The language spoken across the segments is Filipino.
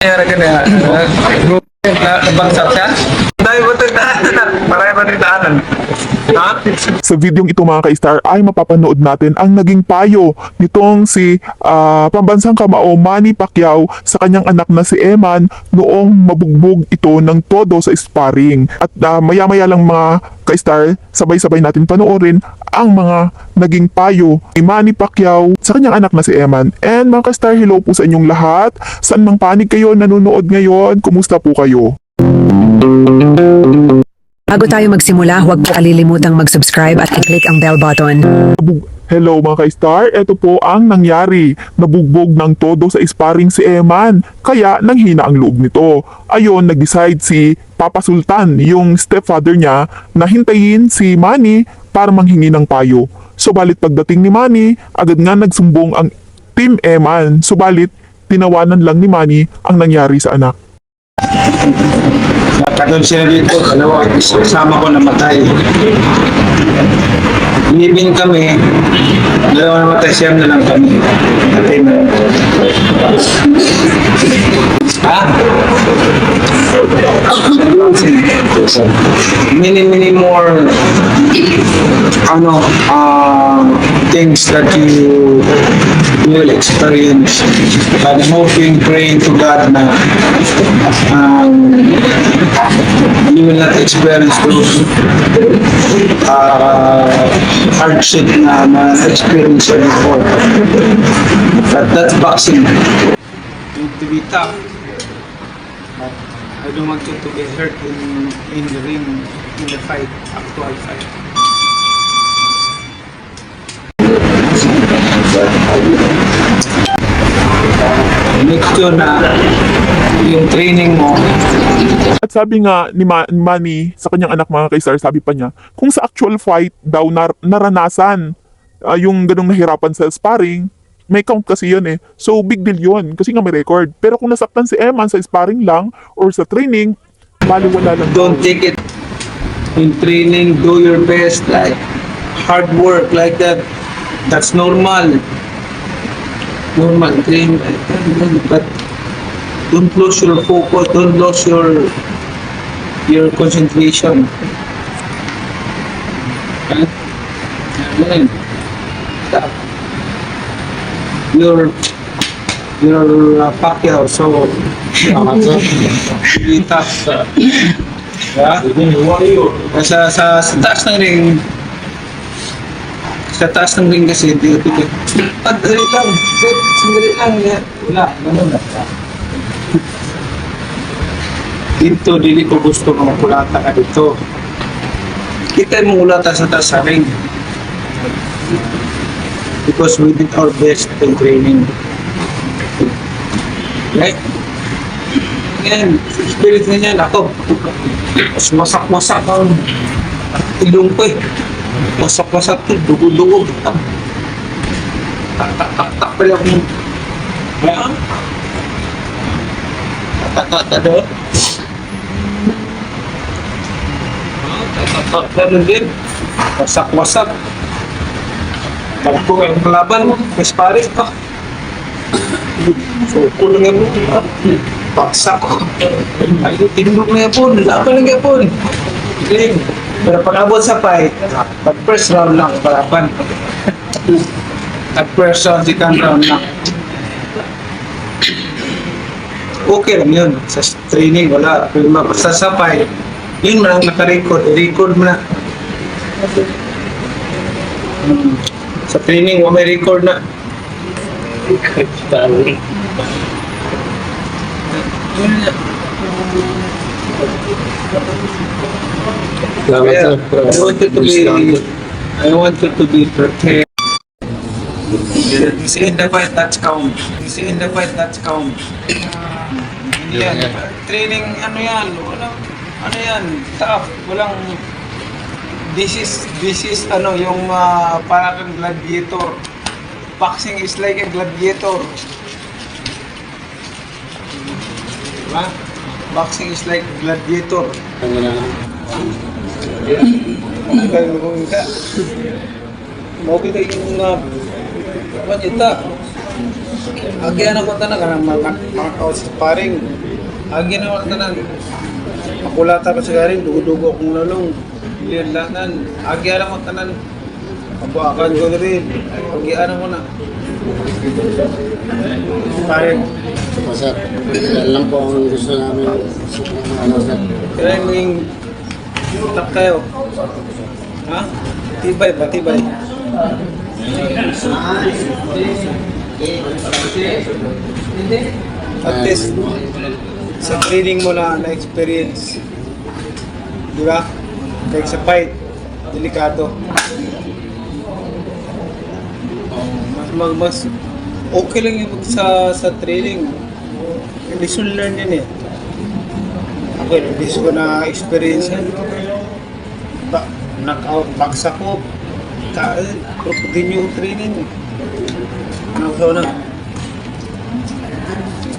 Kaya ka na, na, nabangsak siya? Dahil ba ito daanan? Marami daanan? Ha? Sa videong ito mga ka-star ay mapapanood natin ang naging payo nitong si ah, pambansang kamao Manny Pacquiao sa kanyang anak na si Eman noong mabugbog ito ng todo sa sparring. At ah, maya-maya lang mga ka-star, sabay-sabay natin panoorin ang mga naging payo ni Manny Pacquiao sa kanyang anak na si Eman. And mga ka-star, hello po sa inyong lahat. Saan mang panig kayo nanonood ngayon? Kumusta po kayo? Bago tayo magsimula, huwag po kalilimutang mag-subscribe at i-click ang bell button. Hello mga ka-star, ito po ang nangyari. Nabugbog ng todo sa sparring si Eman, kaya nanghina ang loob nito. Ayon, nag-decide si Papa Sultan, yung stepfather niya, na hintayin si Manny para manghingi ng payo. Subalit pagdating ni Manny, agad nga nagsumbong ang Team Eman. Subalit, tinawanan lang ni Manny ang nangyari sa anak. Nakatod sila dito, dalawa, kasama ko namatay. Living kami, dalawa namatay, siyam na lang kami. Patay na. Ha? Many, many more ano, uh, things that you will experience. I'm hoping, praying to God na um, you will not experience those uh, hardship na na-experience before. But that's boxing. To be tough. But I don't want you to get hurt in, in the ring, in the fight, actual fight. Make sure na yung training mo At sabi nga ni Ma- Manny sa kanyang anak mga ka-star, sabi pa niya, kung sa actual fight daw nar- naranasan ah, yung ganong nahirapan sa sparring, may count kasi yun eh. So big deal yun kasi nga may record. Pero kung nasaktan si Eman sa sparring lang or sa training, baliwala lang. don't take it in training do your best like hard work like that that's normal normal train but don't lose your focus don't lose your your concentration okay? Yan. Stop. your your uh, Pacquiao so tough Yeah? Sa, sa, sa taas ng ring, sa taas ng ring kasi, di ko tigil. Ah, dali lang. Wait, sandali lang. yan. Wala, ganun na. Dito, dili ko gusto ng kulata ka dito. Kita mo ulata sa taas sa ring. Because we did our best in training. Right? Yan, spirit na yan, ako. Mas masak-masak ang ilong ko eh. Masak-masak to, dugo-dugo. Tak-tak-tak-tak pala akong... Ha? Tak-tak-tak doon. Tak-tak-tak ganun din. Masak-masak. Tagpo ang kalaban, mas pare pa. So, kulang nga mo. Paksak. Ay, tindog na yapon. Laban lang yapon. Galing. Pero pag abot sa fight, pag first round lang, palaban. At first round, second round lang. Okay lang yun. Sa training, wala. Pero basta sa fight, yun man ang naka-record. I-record mo na. Hmm. Sa training, wala may record na. Kaya, I want you to be, I want you to be prepared. See in the fight, that's count. See in the fight, that's count. Yan, training, ano yan, walang, ano yan, tough, walang, this is, this is, ano, yung uh, parang gladiator. Boxing is like a gladiator. Diba? Boxing is like gladiator. Kung ka. Mo kita yung uh, wanita. Agyan ako tanan karang makakaw sa paring. Agyan ako tanan. Makulata ka sa garing, dugo-dugo akong lalong. Yan lanan. Agyan ako tanan. Pabuakan ko rin. Agyan ako na. Opo, sir. Yan lang po ang gusto namin. Ano, sir. Kaya mo yung tap kayo. Ha? Tibay pa, tibay. At least, sa training mo na na-experience, di ba? Kahit sa fight, delikado. Mas, mas okay lang yung sa, sa training. Lesson learn yun eh. Ako, imbis ko na experience yan. Ba, knockout, baksa ko. Ka, continue yung training. Ko na?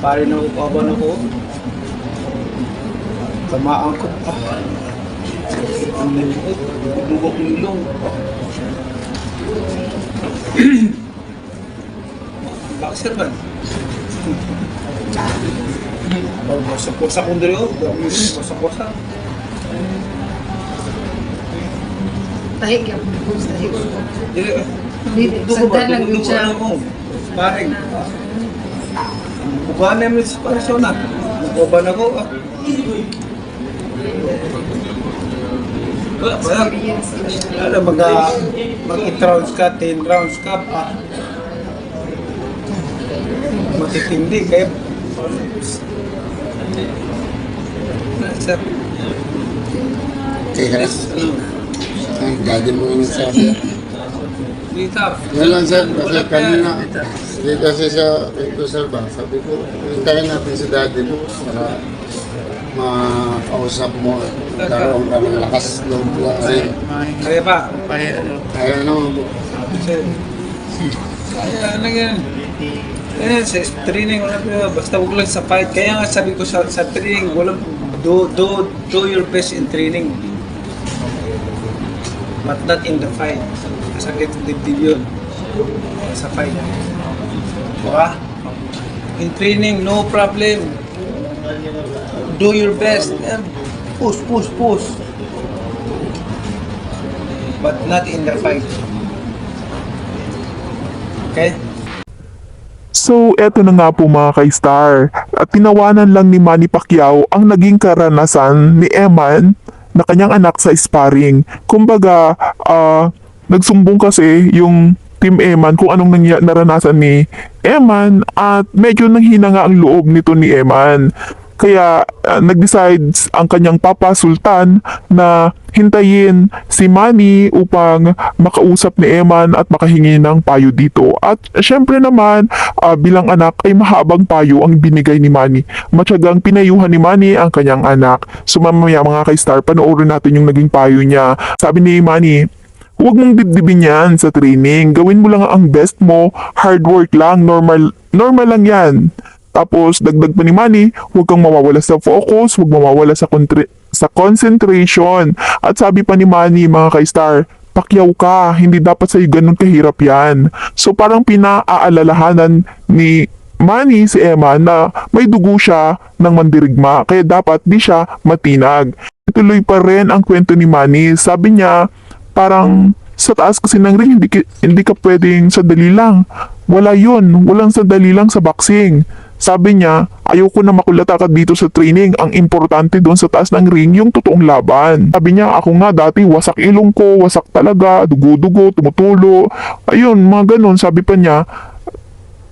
Pare na ako, kaban ako. Tamaan ko. Ah. Ang lingkod. Bubok ng ilong. Boxer ba? Basa-basa kong dali. Basa-basa. Tahi ka po sa tahi. Dili, eh. Dili, Dugo ba? sagdan lang yun siya. ano mo? Pareng. Bukuhan namin sa parasyon na. Ah. Wala yan. Experience na mag, ah, mag 8 rounds ka, 10 rounds ka pa. Matitindi kaya Sir, Kaya, yes, ano, ay, daddy mo yun sa sir. Yan lang, sir. Kasi kanina, hindi kasi sa ito, sir, ba? Sabi ko, hintayin natin si daddy mo para makausap mo. Karoon ka ng lakas loob rin. Kaya pa. Kaya naman po. Sir. Kaya ano yan. Kaya sa training wala pa basta wag lang sa fight. Kaya nga sabi ko sa, sa training wala do do do your best in training. But not in the fight. Sakit ng dibdib yun. Sa fight. Diba? In training, no problem. Do your best. And push, push, push. But not in the fight. Okay? So, eto na nga po mga ka-star. At tinawanan lang ni Manny Pacquiao ang naging karanasan ni Eman na kanyang anak sa sparring. Kumbaga, ah, nagsumbong kasi yung Team Eman kung anong naranasan ni Eman at medyo nanghina nga ang loob nito ni Eman. Kaya ah, nag-decide ang kanyang papa Sultan na hintayin si Manny upang makausap ni Eman at makahingi ng payo dito. At syempre naman, ah, bilang anak ay mahabang payo ang binigay ni Manny. Matyagang pinayuhan ni Manny ang kanyang anak. So mamaya mga ka-star, panoorin natin yung naging payo niya. Sabi ni Manny, Huwag mong dibdibin yan sa training. Gawin mo lang ang best mo. Hard work lang. Normal, normal lang yan. Tapos, dagdag pa ni Manny, huwag kang mawawala sa focus, huwag mawawala sa, sa concentration. At sabi pa ni Manny, mga ka-star, pakyaw ka, hindi dapat sa'yo ganun kahirap yan. So parang pinaalalahanan ni Manny si Emma na may dugo siya ng mandirigma, kaya dapat di siya matinag. Ituloy pa rin ang kwento ni Manny. Sabi niya, parang sa taas kasi ng ring, hindi, hindi ka pwedeng sandali lang. Wala yun. Walang sandali lang sa boxing. Sabi niya, ayoko na makulata ka dito sa training. Ang importante doon sa taas ng ring, yung totoong laban. Sabi niya, ako nga dati, wasak ilong ko, wasak talaga, dugo-dugo, tumutulo. Ayun, mga ganun. Sabi pa niya,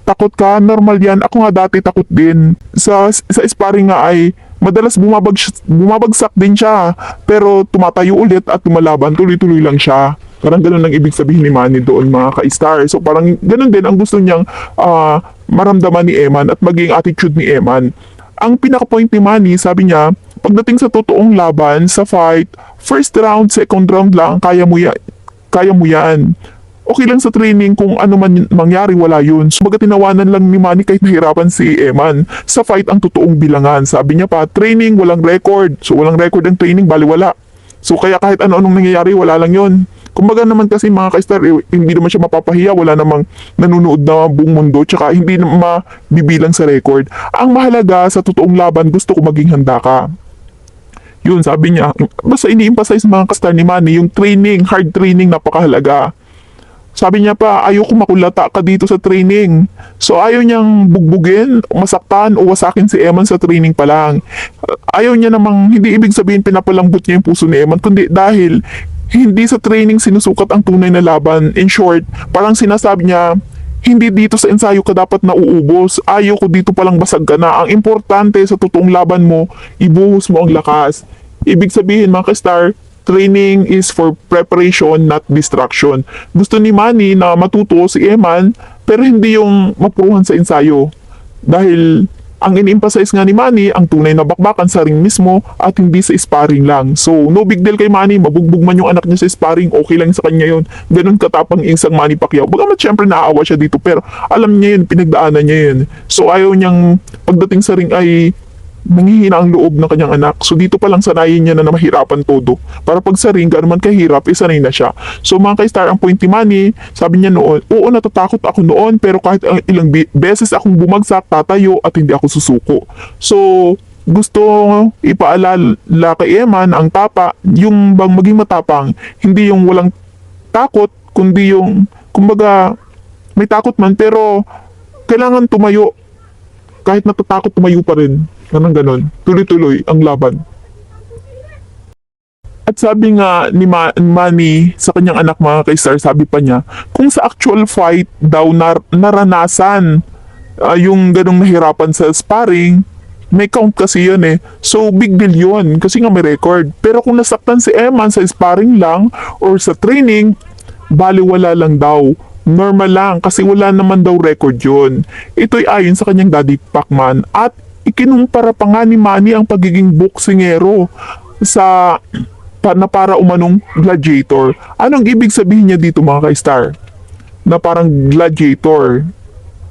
takot ka, normal yan. Ako nga dati takot din. Sa, sa sparring nga ay madalas bumabag, bumabagsak din siya. Pero tumatayo ulit at lumalaban, tuloy-tuloy lang siya. Parang ganun lang ibig sabihin ni Manny doon mga ka-star. So parang ganun din ang gusto niyang ah, maramdaman ni Eman at maging attitude ni Eman. Ang pinaka-point ni Manny, sabi niya, pagdating sa totoong laban, sa fight, first round, second round lang, kaya mo yan. Kaya mo yan okay lang sa training kung ano man mangyari, wala yun. So, baga tinawanan lang ni Manny kahit nahirapan si Eman. Sa fight ang totoong bilangan. Sabi niya pa, training, walang record. So, walang record ang training, bali wala. So, kaya kahit ano-anong nangyayari, wala lang yun. Kumbaga naman kasi mga ka-star, eh, hindi naman siya mapapahiya, wala namang nanonood na buong mundo, tsaka hindi na mabibilang sa record. Ang mahalaga sa totoong laban, gusto ko maging handa ka. Yun, sabi niya, basta ini-emphasize mga kastar ni Manny, yung training, hard training, napakahalaga. Sabi niya pa, ayoko makulata ka dito sa training. So ayaw niyang bugbugin, masaktan o wasakin si Eman sa training pa lang. Ayaw niya namang, hindi ibig sabihin pinapalambot niya yung puso ni Eman, kundi dahil hindi sa training sinusukat ang tunay na laban. In short, parang sinasabi niya, hindi dito sa ensayo ka dapat nauubos. Ayaw ko dito palang basag ka na. Ang importante sa totoong laban mo, ibuhos mo ang lakas. Ibig sabihin mga ka-star, training is for preparation, not distraction. Gusto ni Manny na matuto si Eman, pero hindi yung mapuruhan sa ensayo. Dahil ang in-emphasize nga ni Manny, ang tunay na bakbakan sa ring mismo at hindi sa sparring lang. So, no big deal kay Manny, mabugbog man yung anak niya sa sparring, okay lang sa kanya yun. Ganun katapang isang Manny Pacquiao. Bagamat syempre naaawa siya dito, pero alam niya yun, pinagdaanan niya yun. So, ayaw niyang pagdating sa ring ay nangihina ang loob ng kanyang anak. So dito pa lang sanayin niya na, mahirapan todo. Para pag sa ring, gano'n man kahirap, eh sanay na siya. So mga kay-star, ang point ni Manny, sabi niya noon, oo natatakot ako noon, pero kahit ang ilang beses akong bumagsak, tatayo at hindi ako susuko. So, gusto ipaalala kay Eman ang tapa, yung bang maging matapang, hindi yung walang takot, kundi yung, kumbaga, may takot man, pero kailangan tumayo kahit natatakot tumayo pa rin. Ganun ganon. Tuloy-tuloy ang laban. At sabi nga ni Ma- Manny sa kanyang anak mga kay-star, sabi pa niya, kung sa actual fight daw nar- naranasan ah, yung ganong nahirapan sa sparring, may count kasi yun eh. So, big deal yun kasi nga may record. Pero kung nasaktan si Eman sa sparring lang or sa training, baliwala lang daw. Normal lang kasi wala naman daw record yun. Ito'y ayon sa kanyang daddy Pacman at ikinumpara pa nga ni Manny ang pagiging boksingero sa pa, na para umanong gladiator. Anong ibig sabihin niya dito mga ka-star? Na parang gladiator.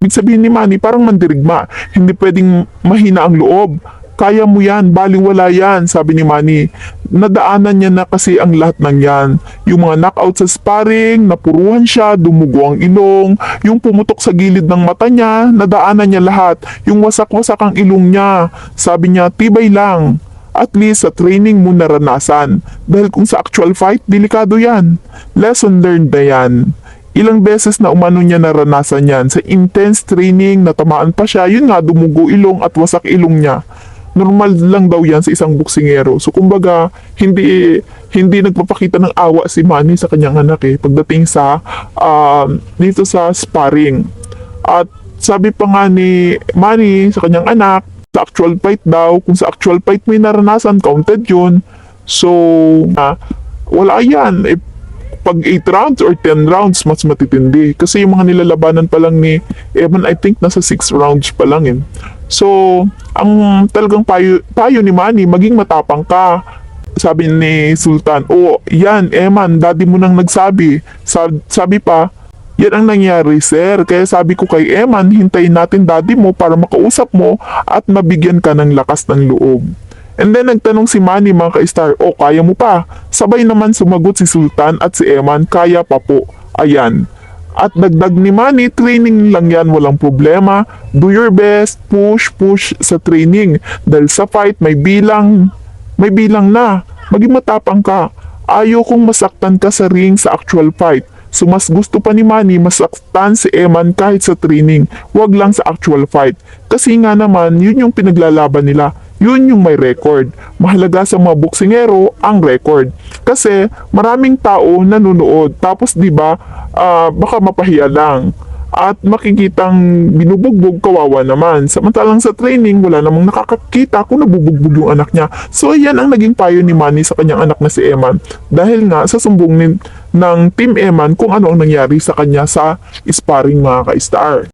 Ibig sabihin ni Manny, parang mandirigma. Hindi pwedeng mahina ang loob. Kaya mo yan, baliwala yan, sabi ni Manny. Nadaanan niya na kasi ang lahat ng yan. Yung mga knockout sa sparring, napuruhan siya, dumugo ang ilong, yung pumutok sa gilid ng mata niya, nadaanan niya lahat. Yung wasak-wasak ang ilong niya, sabi niya, tibay lang. At least sa training mo naranasan. Dahil kung sa actual fight, delikado yan. Lesson learned na yan. Ilang beses na umano niya naranasan yan. Sa intense training, natamaan pa siya. Yun nga, dumugo ilong at wasak ilong niya. Normal lang daw yan sa isang boksingero. So kumbaga, hindi hindi nagpapakita ng awa si Manny sa kanyang anak eh pagdating sa um, dito sa sparring. At sabi pa nga ni Manny sa kanyang anak, sa actual fight daw, kung sa actual fight may naranasan, counted yun. So, ah, wala yan. Eh, pag 8 rounds or 10 rounds, mas matitindi. Kasi yung mga nilalabanan pa lang ni Evan, I think nasa 6 rounds pa lang yun. So, ang talagang payo, payo ni Manny, maging matapang ka. Sabi ni Sultan, oh, yan, Eman, daddy mo nang nagsabi. Sabi, sabi pa, yan ang nangyari, sir. Kaya sabi ko kay Eman, hintayin natin daddy mo para makausap mo at mabigyan ka ng lakas ng loob. And then nagtanong si Manny mga ka-star, oh kaya mo pa? Sabay naman sumagot si Sultan at si Eman, kaya pa po. Ayan. At dagdag ni Manny, training lang yan, walang problema. Do your best, push, push sa training. Dahil sa fight, may bilang, may bilang na. Maging matapang ka. Ayaw kong masaktan ka sa ring sa actual fight. So mas gusto pa ni Manny masaktan si Eman kahit sa training, wag lang sa actual fight. Kasi nga naman, yun yung pinaglalaban nila. Yun yung may record. Mahalaga sa mga boksingero ang record. Kasi maraming tao nanonood. Tapos 'di ba, ah, baka mapahiya lang. At makikitang binubugbog kawawa naman. Samantalang sa training, wala namang nakakakita kung nabubugbog yung anak niya. So yan ang naging payo ni Manny sa kanyang anak na si Eman. Dahil nga sa sumbong ni, ng Team Eman kung ano ang nangyari sa kanya sa sparring mga ka-star.